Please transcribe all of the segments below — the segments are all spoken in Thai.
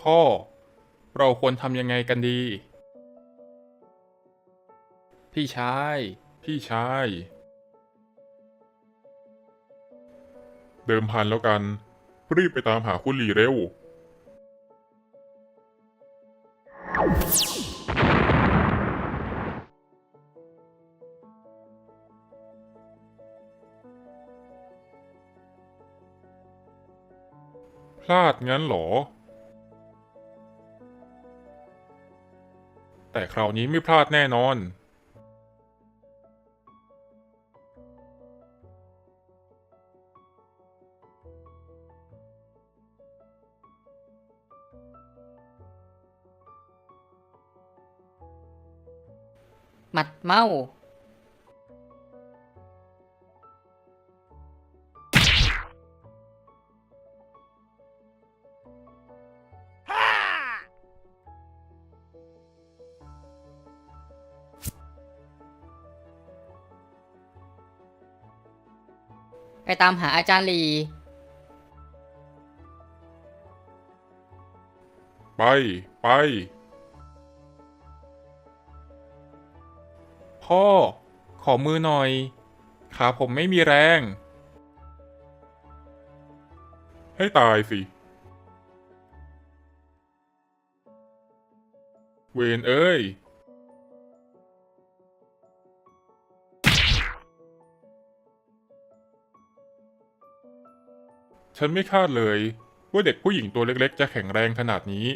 พ่อ เราควรทำยังไงกันดี พี่ชาย พี่ชาย เดิมพันแล้วกัน รีบไปตามหาคุณหลีเร็ว พลาดงั้นเหรอ แต่คราวนี้ไม่พลาดแน่นอน หมัดเมา ไปตามหาอาจารย์ลี ไปไป พ่อ ขอมือหน่อย ขาผมไม่มีแรง ให้ตายสิ เวนเอ้ย ฉันไม่คาดเลย ว่าเด็กผู้หญิงตัวเล็กๆ จะแข็งแรงขนาดนี้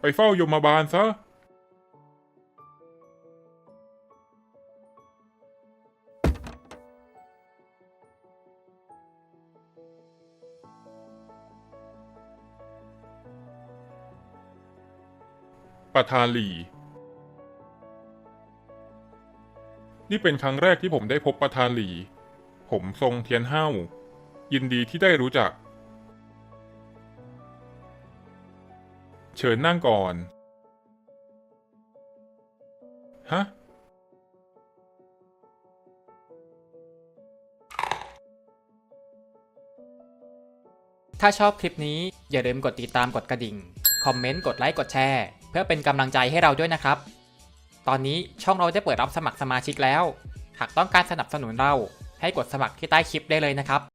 ไปเฝ้ายมบาลซะ ประธานหลีนี่เป็นครั้งแรกที่ผมได้พบประธานหลี ผมทรงเทียนเฮ้ายินดีที่ได้รู้จัก เชิญนั่งก่อน ฮะ ถ้าชอบคลิปนี้อย่าลืมกดติดตามกดกระดิ่ง คอมเมนต์ กดไลค์ กดแชร์ เพื่อเป็นกำลังใจให้เราด้วยนะครับ ตอนนี้ช่องเราได้เปิดรับสมัครสมาชิกแล้ว หากต้องการสนับสนุนเรา ให้กดสมัครที่ใต้คลิปได้เลยนะครับ